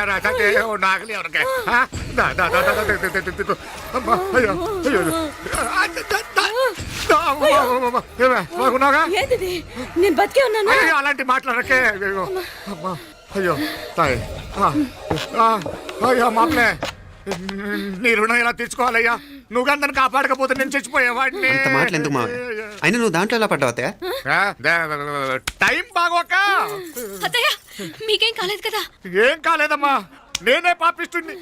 లేవరాకంటే నాకు లేవరకే నేను బతికే ఉన్నాను? అలాంటి మాట్లాడకే. అయ్యో తాయి. మామలే నీ రుణం ఎలా తీర్చుకోవాలయ్యా? నువ్వు అందరిని కాపాడకపోతే నేను చచ్చిపోయేవాడిని. అంత మాటలు ఎందుకు మావయ్య అయినా నువ్వు దాంట్లో ఎలా పడ్డావు అత్తయ్య? ఆ, దే- టైం బాగోక. అత్తయ్య మీకేం కాలేదు కదా? ఏం కాలేదమ్మా. నేనే పాపిస్తుంది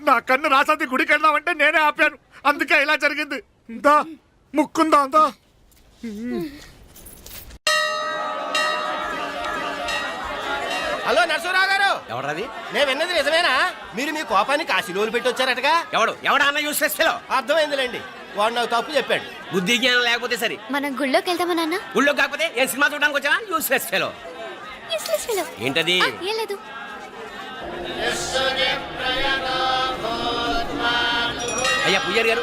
నా కన్ను రాసాది గుడికి వెళ్దామంటే నేనే ఆపాను. అందుకే ఇలా జరిగింది. దా ముక్కుందా దా. హలో నరసరావు గారు. ఎవడది నేను విన్నది నిజమేనా? మీరు మీ కోపాన్ని కాశీలోలు పెట్టి వచ్చారటగా ఎవడు? ఎవడా అన్న యూస్లెస్ ఫెలో అర్థమైందిలేండి. వాడు నాకు తప్పు చెప్పాడు. బుద్ధి జ్ఞానం లేకపోతే సరే. మనం గుళ్ళోకి వెళ్దామా నాన్న? ఊళ్ళో కాకపోతే ఏం సినిమా చూడడానికి వచ్చావా? Useless fellow Useless fellow. ఏంటది? ఆ, ఏం లేదు. అయ్యా పుయ్యర్ గారు.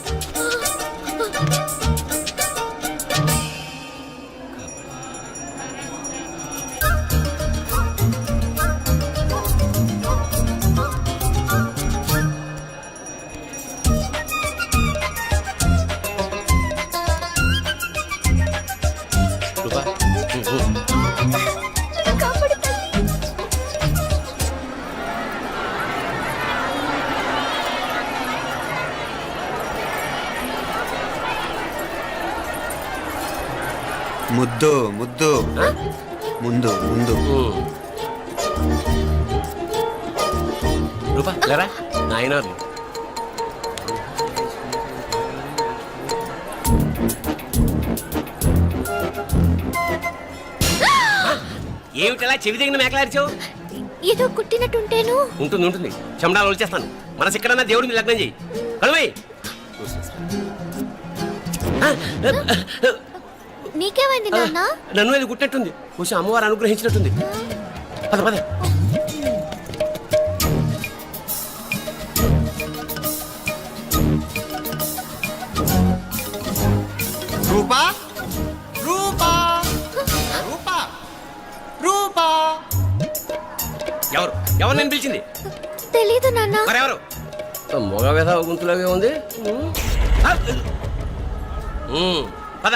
ముద్దు ముద్దు. ముందు ముందు. రూపా లేరా నాయనారు ఏమిటలా చెవి దగ్గర మేకలారిచావు ఏదో కుట్టినట్టుంటేను. ఉంటుంది ఉంటుంది. చెమడాలు వచ్చేస్తాను మనసు ఎక్కడన్నా దేవుడి మీద లగ్నం చేయి కలువై నీకేమైంది నాన్న? నన్ను అది కుట్టినట్టుంది. కొంచెం అమ్మవారు అనుగ్రహించినట్టుంది. పద పద. రూపా? రూపా? రూపా? రూపా? ఎవరు? ఎవరు నేను పిలిచింది? తెలీదు నాన్న. మరెవరు మొగ వ్యధ గుంతులాగే ఉంది. పద.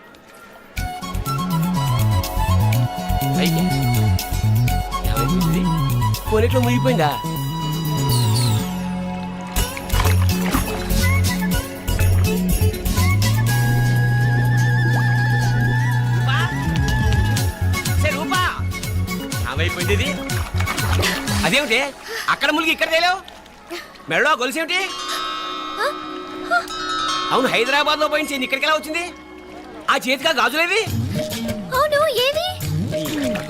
రూపా మునిగిపోయిందా? రూపా? అదేమిటి? అక్కడ మునిగి ఇక్కడ తేలేవు? మెడలో గొలుసేమిటి? అవును హైదరాబాద్లో పోయించింది ఇక్కడికి ఎలా వచ్చింది? ఆ చేతిగా గాజులేవి?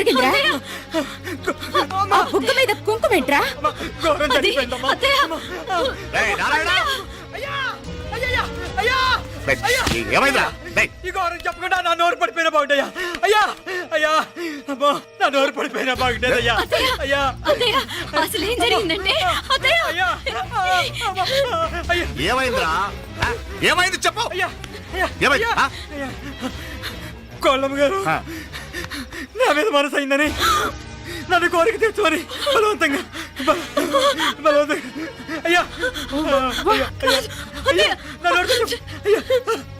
జరిగిందిరా ఆ బుగ్గ మీద ఏయ్, ఈ ఘోరం చెప్పకుండా నా నోరు పడిపోయినా బాగుంటాయా అయ్యా అయ్యా అమ్మో నా నోరు పడిపోయినా బాగుండేది అయ్యా. అయ్యా అసలు ఏం జరిగిందంటే? అయ్యా ఏమైందిరా? ఏమైంది చెప్పు. అయ్యా అయ్యా ఏమైంది? కోళ్ళమ్మ గారు. నా మీద మనసు అయిందని నన్ను కోరిక తెచ్చుకొని బలవంతంగా బల- బలవంతంగా అయ్యా అయ్యా, అయ్యా, అయ్యా, నా నోరు తెచ్చు. అయ్యా,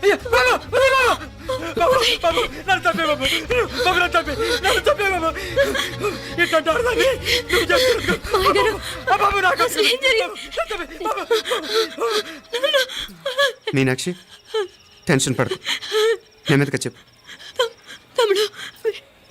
అయ్యా, బాబు, బాబు. బాబు, బాబు, నన్ను చంపే బాబు. బాబు, నన్ను చంపే, నన్ను చంపే బాబు. ఇట్లాంటి ఆడదాన్ని నువ్వు చేసుకో. బాబు, బాబు, నాకు అసలు ఏం జరిగింది? నన్ను చంపే, బాబు. మీనాక్షి టెన్షన్ పడకు నెమ్మదిగా చెప్పు తమ్ముడు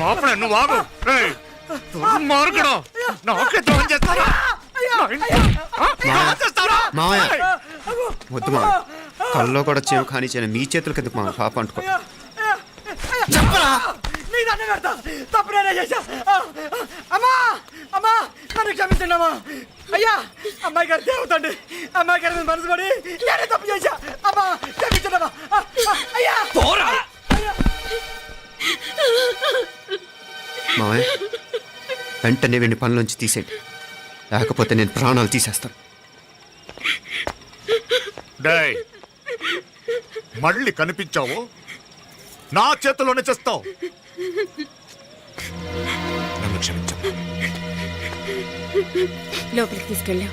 మాపడే నువ్వు ఆగు. నాకే ద్రోహం చేస్తారా? మావయ్య. వద్దు మా కల్లో కూడా చేయం కానీ చేయను మీ చేతులకి ఎందుకు మా పాప అంటుకో. తప్పు నేనే చేశా. ఆ, ఆ, అమ్మా అమ్మా నన్ను క్షమించండి అమ్మా అయ్యా అమ్మాయి గారు దేవతండి. అమ్మాయి గారి మనసు పడి నేనే తప్పు చేశా. అమ్మా క్షమించండి అమ్మా ఆ, ఆ, అయ్యా. అయ్యా. మావయ్య వెంటనే వీడిని పనిలోంచి తీసేయండి. లేకపోతే నేను ప్రాణాలు తీసేస్తాను. డేయ్ మళ్ళీ కనిపించావు? నా చేతిలోనే చేస్తావు? నన్ను క్షమించు లోపలికి తీసుకెళ్ళాం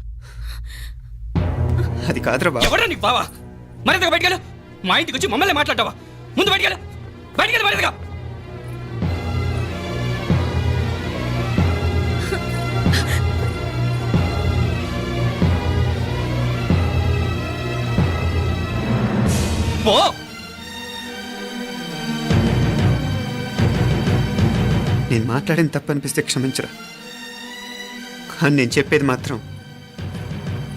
అది కాదురా బాబు. ఎవరా నీకు బావా? మరింతగా బయటకెళ్ళు మా ఇంటికి వచ్చి మమ్మల్ని మాట్లాడతావా? ముందు బయటకెళ్ళు బయటకెళ్ళు మరింతగా. పో. నేను మాట్లాడిన తప్పు అనిపిస్తే క్షమించరా. అని నేను చెప్పేది మాత్రం